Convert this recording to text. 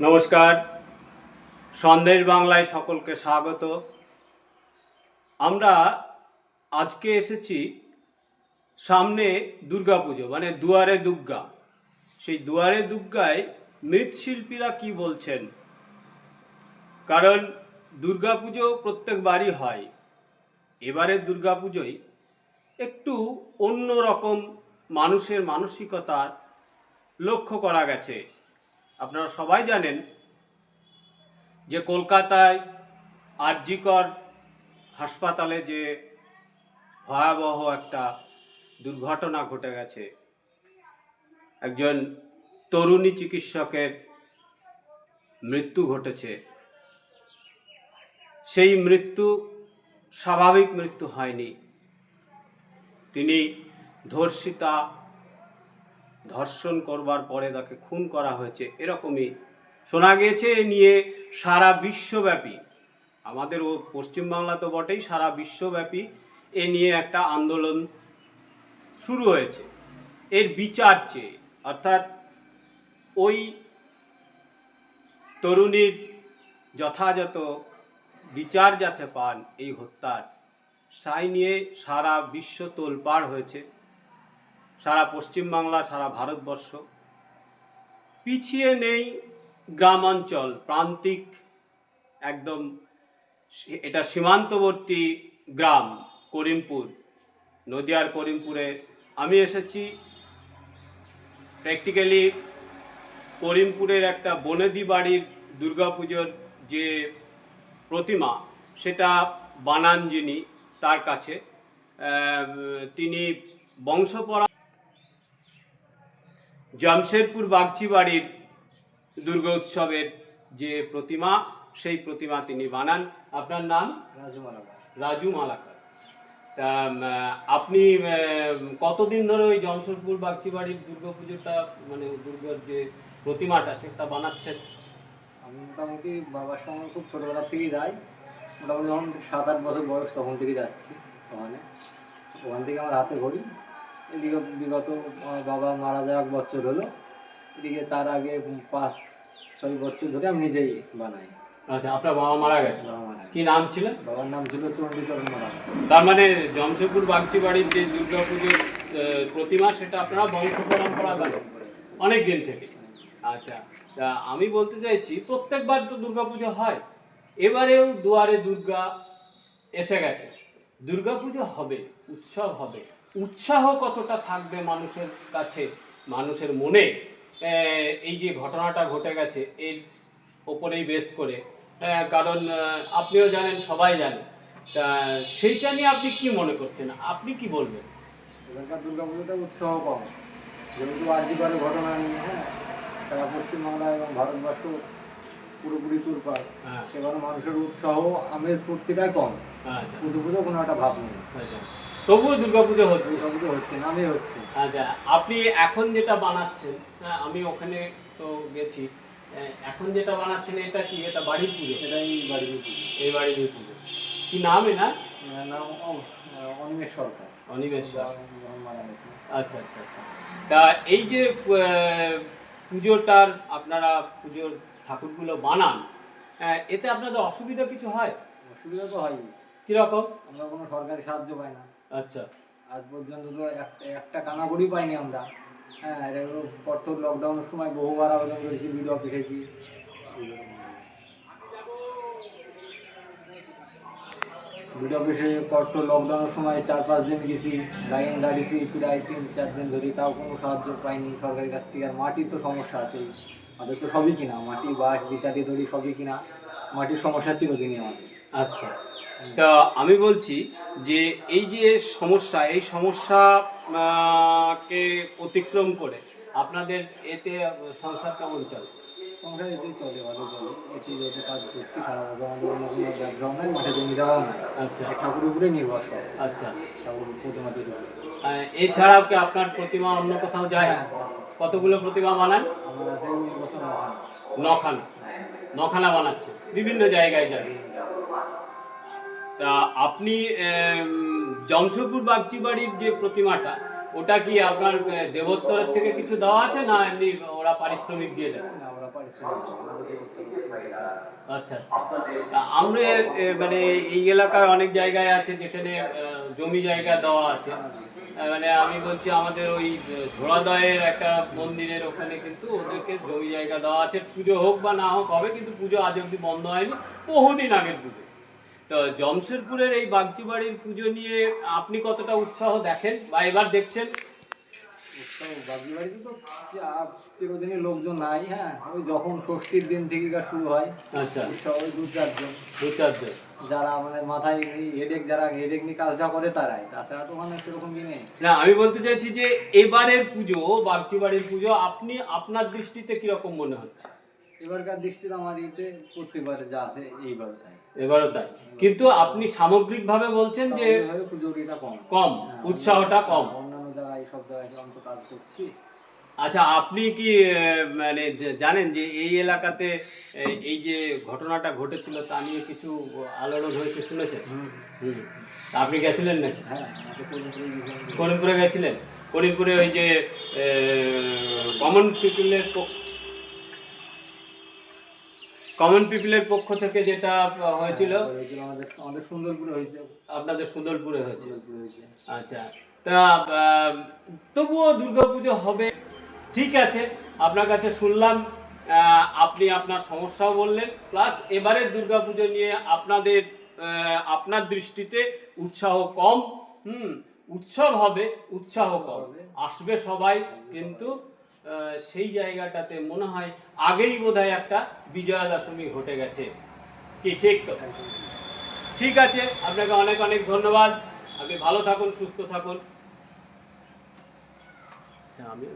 নমস্কার। সন্দেশ বাংলায় সকলকে স্বাগত। আমরা আজকে এসেছি সামনে দুর্গাপুজো মানে দুয়ারে দুর্গা। সেই দুয়ারে দুর্গায় মৃৎশিল্পীরা কি বলছেন? কারণ দুর্গাপুজো প্রত্যেক বাড়ি হয়। এবারের দুর্গাপুজোয় একটু অন্য রকম মানুষের মানসিকতার লক্ষ্য করা গেছে। আপনারা সবাই জানেন যে কলকাতায় আরজিকর হাসপাতালে যে ভয়াবহ একটা দুর্ঘটনা ঘটে গেছে, একজন তরুণী চিকিৎসকের মৃত্যু ঘটেছে। সেই মৃত্যু স্বাভাবিক মৃত্যু হয়নি। তিনি ধর্ষিতা ধর্ষণ করবার পরে তাকে খুন করা হয়েছে, এরকমই শোনা গিয়েছে এ নিয়ে সারা বিশ্বব্যাপী। আমাদের ও পশ্চিমবাংলা তো বটেই, সারা বিশ্বব্যাপী এ নিয়ে একটা আন্দোলন শুরু হয়েছে। এর বিচার চেয়ে, অর্থাৎ ওই তরুণীর যথাযথ বিচার যাতে পান এই হত্যার সাই নিয়ে সারা বিশ্ব তোলপাড় হয়েছে। সারা পশ্চিমবাংলা, সারা ভারতবর্ষ। পিছিয়ে নেই গ্রামাঞ্চল, প্রান্তিক একদম এটা সীমান্তবর্তী গ্রাম, করিমপুর। নদিয়ার করিমপুরে আমি এসেছি। প্র্যাকটিক্যালি করিমপুরের একটা বনেদি বাড়ির দুর্গাপুজোর যে প্রতিমা, সেটা বানান যিনি তার কাছে। তিনি বংশপরা জামশেদপুর বাগচি বাড়ির দুর্গা উৎসবের যে প্রতিমা সেই প্রতিমা তিনি বানান। আপনার নাম? রাজু মালাকার। রাজু মালাকার। তা আপনি কতদিন ধরে ওই জামশেদপুর বাগচি বাড়ির দুর্গা পুজোটা মানে দুর্গার যে প্রতিমাটা সেটা বানাচ্ছেন? আমি মোটামুটি বাবার সঙ্গে খুব ছোটোবেলার থেকেই যাই। মোটামুটি যখন সাত আট বছর বয়স তখন থেকে যাচ্ছি ওখানে। ওখান থেকে আমার হাতে ঘড়ি। এদিকে বিগত বাবা মারা যাওয়া এক বছর হলো। এদিকে তার আগে পাঁচ ছয় বছর ধরে আমি নিজেই বানাই। আচ্ছা আপনার বাবা মারা গেছে? মারা কি নাম ছিল বাবার নাম ছিল চণ্ডীচরণ মালাকার তার মানে জমশেদপুর বাগচি বাড়ির যে দুর্গা পুজোর প্রতিমা সেটা আপনারা বংশ পরম্পরা অনেক দিন থেকে। আচ্ছা তা আমি বলতে চাইছি প্রত্যেকবার তো দুর্গা পুজো হয়। এবারেও দুয়ারে দুর্গা এসে গেছে। দুর্গা পুজো হবে উৎসব হবে। উৎসাহ কতটা থাকবে মানুষের কাছে মানুষের মনে? এই যে ঘটনাটা ঘটে গেছে এর ওপরেই বেস করে। কারণ আপনিও জানেন সবাই জানেন তা সেইটা নিয়ে আপনি কি মনে করছেন? আপনি কি বলবেন? এখানকার দুর্গা পুজোটা উৎসাহ কম। যেহেতু আর্যিকরে ঘটনা নিয়ে হ্যাঁ সারা পশ্চিমবাংলা এবং ভারতবর্ষ পুরোপুরি তুরপার হ্যাঁ। সেখানে মানুষের উৎসাহ আমেজ ফুর্তিটাই কম। আচ্ছা। পুজো পুজো কোনো একটা ভাব নেই। আচ্ছা। তবুও দুর্গাপুজো হচ্ছে। দুর্গা পুজো হচ্ছে নামে হচ্ছে। আচ্ছা আপনি এখন যেটা বানাচ্ছেন হ্যাঁ আমি ওখানে তো গেছি এখন যেটা বানাচ্ছেন এটা কি? এটা বাড়ির পুজো? এটাই বাড়ির পুজো এই বাড়ির পুজো। কি নাম এ না নাম অনিমেষ সরকার। অনিমেষ আচ্ছা আচ্ছা আচ্ছা। তা এই যে পুজোটার আপনারা পুজোর ঠাকুরগুলো বানান আহ, এতে আপনাদের অসুবিধা কিছু হয়? অসুবিধা তো হয়নি কীরকম? আমরা কোনো সরকারি সাহায্য পাই না। আচ্ছা। আজ পর্যন্ত তো এক- একটা কানাকড়ি পাইনি আমরা। হ্যাঁ এটা কঠোর লকডাউনের সময় বহুবার আবেদন করেছি বিডিও অফিসে কি বিডিও অফিসে কঠোর লকডাউনের সময় চার পাঁচ দিন গেছি লাইন দাঁড়িয়েছি প্রায় তিন চার দিন ধরে। তাও কোনো সাহায্য পাইনি সরকারের কাছ থেকে। আর মাটির তো সমস্যা আছে আমাদের তো সবই কিনা। মাটি বাঁশ বিচারি ধরি সবই কিনা। মাটির সমস্যা চিরদিনই আমাদের। আচ্ছা। তা আমি বলছি যে এই যে সমস্যা এই সমস্যা কে অতিক্রম করে আপনাদের এতে সংসার কেমন চলে? আমরা এতেই চলে ভালো চলে। এটি যেহেতু কাজ করছি সারা বছর আমাদের অন্য কোনো ব্যবসাও নাই মাঠে জমি দেওয়াও নাই আচ্ছা। ঠাকুরের উপরে নির্ভর সব আচ্ছা। ঠাকুর প্রতিমা তৈরি করে। এছাড়াও কি আপনার প্রতিমা অন্য কোথাও যায়? কতগুলো প্রতিমা বানান? আমার আছে এই বছর নখানা। নখানা। নখানা বানাচ্ছে বিভিন্ন জায়গায় যাবে তা আপনি আম, জমশেদপুর বাগচি বাড়ির যে প্রতিমাটা ওটা কি আপনার দেবোত্তরের থেকে কিছু দেওয়া আছে না এমনি ওরা পারিশ্রমিক দিয়ে দেয়। আচ্ছা আচ্ছা। আমরা মানে এই এলাকায় অনেক জায়গায় আছে যেখানে জমি জায়গা দেওয়া আছে। মানে আমি বলছি আমাদের ওই ধোড়াদয়ের একটা মন্দিরের ওখানে কিন্তু ওদেরকে জমি জায়গা দেওয়া আছে। পুজো হোক বা না হোক হবে কিন্তু পুজো আজ অব্দি বন্ধ হয়নি বহুদিন আগের পুজো। তো জমশেদপুরের এই বাগচি বাড়ির পুজো নিয়ে আপনি কতটা উৎসাহ দেখেন বা এবার দেখছেন? উৎসব বাকি বাড়িতে তো চিরদিনই লোকজন নাই হ্যাঁ? ওই যখন ষষ্ঠীর দিন থেকে শুরু হয় আচ্ছা। দু চারজন দু চারজন যারা মানে মাথায় হেডেক যারা হেডেক নিয়ে কাজটা করে তারাই। তাছাড়া তো মানে সেরকম কি নেই। না আমি বলতে চাইছি যে এবারের পুজো বাগচি বাড়ির পুজো আপনি আপনার দৃষ্টিতে কীরকম মনে হচ্ছে? এবারকার দৃষ্টিতে আমার ইয়েতে প্রত্যেকবারে যা আছে এইবার তাই এবারও তাই। কিন্তু আপনি সামগ্রিকভাবে বলছেন যে পুজোরিটা কম। কম হ্যাঁ, উৎসাহটা কম। অন্যান্য জায়গায় সব জায়গায় আমি তো কাজ করছি। আচ্ছা আপনি কি মানে জানেন যে এই এলাকাতে এই যে ঘটনাটা ঘটেছিল তা নিয়ে কিছু আলোড়ন হয়েছে শুনেছেন? আপনি গেছিলেন নাকি? হ্যাঁ করিমপুরে গেছিলেন? করিমপুরে ওই যে কমন পিপলের কমন পিপলের পক্ষ থেকে যেটা হয়েছিল? হয়েছিল আমাদের সুন্দরপুরে হয়েছে। আপনাদের সুন্দরপুরে হয়েছে। আচ্ছা তা তবুও দুর্গাপুজো হবে। ঠিক আছে আপনার কাছে শুনলাম আপনি আপনার সমস্যাও বললেন প্লাস এবারের দুর্গাপুজো নিয়ে আপনাদের আপনার দৃষ্টিতে উৎসাহ কম। হুম উৎসব হবে উৎসাহ কম। আসবে সবাই কিন্তু সেই জায়গাটাতে মনে হয় আগেই বোধহয় একটা বিজয়া দশমী ঘটে গেছে। কি ঠিক তো? ঠিক আছে, আপনাকে অনেক অনেক ধন্যবাদ। আপনি ভালো থাকুন, সুস্থ থাকুন। আমি